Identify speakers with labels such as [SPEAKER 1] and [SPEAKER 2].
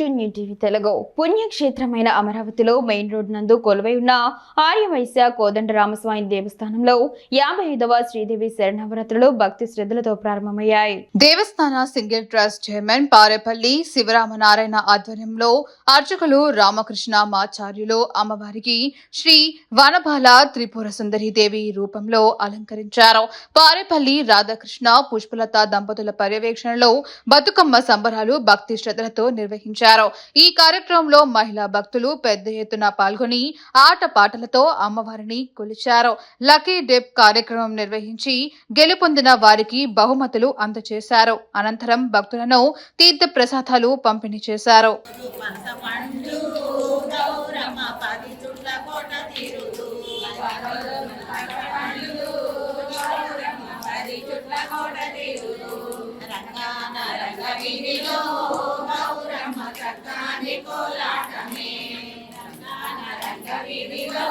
[SPEAKER 1] To New TV Telugu. పుణ్యక్షేత్రమైన అమరావతిలో main road నందు కొలువై ఉన్న ఆర్యవైశ్య కోదండరామస్వామి దేవస్థానంలో యాభై ఐదవ శ్రీదేవి శరణవరాత్రులు భక్తి శ్రద్ధలతో ప్రారంభమయ్యాయి.
[SPEAKER 2] దేవస్థాన single trust chairman Parepalli Sivaramanarayana ఆధ్వర్యంలో అర్చకులు రామకృష్ణ మాచార్యులు అమ్మవారికి శ్రీ వనబాల త్రిపుర సుందరి దేవి రూపంలో అలంకరించారు. పారేపల్లి రాధాకృష్ణ పుష్పలత దంపతుల పర్యవేక్షణలో బతుకమ్మ సంబరాలు భక్తి శ్రద్ధలతో నిర్వహించారు. ఈ కార్యక్రమంలో మహిళా భక్తులు పెద్ద ఎత్తున పాల్గొని ఆట పాటలతో అమ్మవారిని కొలిచారు. లక్కీ డెప్ కార్యక్రమం నిర్వహించి గెలుపొందిన వారికి బహుమతులు అందజేశారు. అనంతరం భక్తులను తీర్థ ప్రసాదాలు పంపిణీ చేశారు.
[SPEAKER 3] రంగాన రంగ వీధిలో కోలాటమే. రంగ విధిలో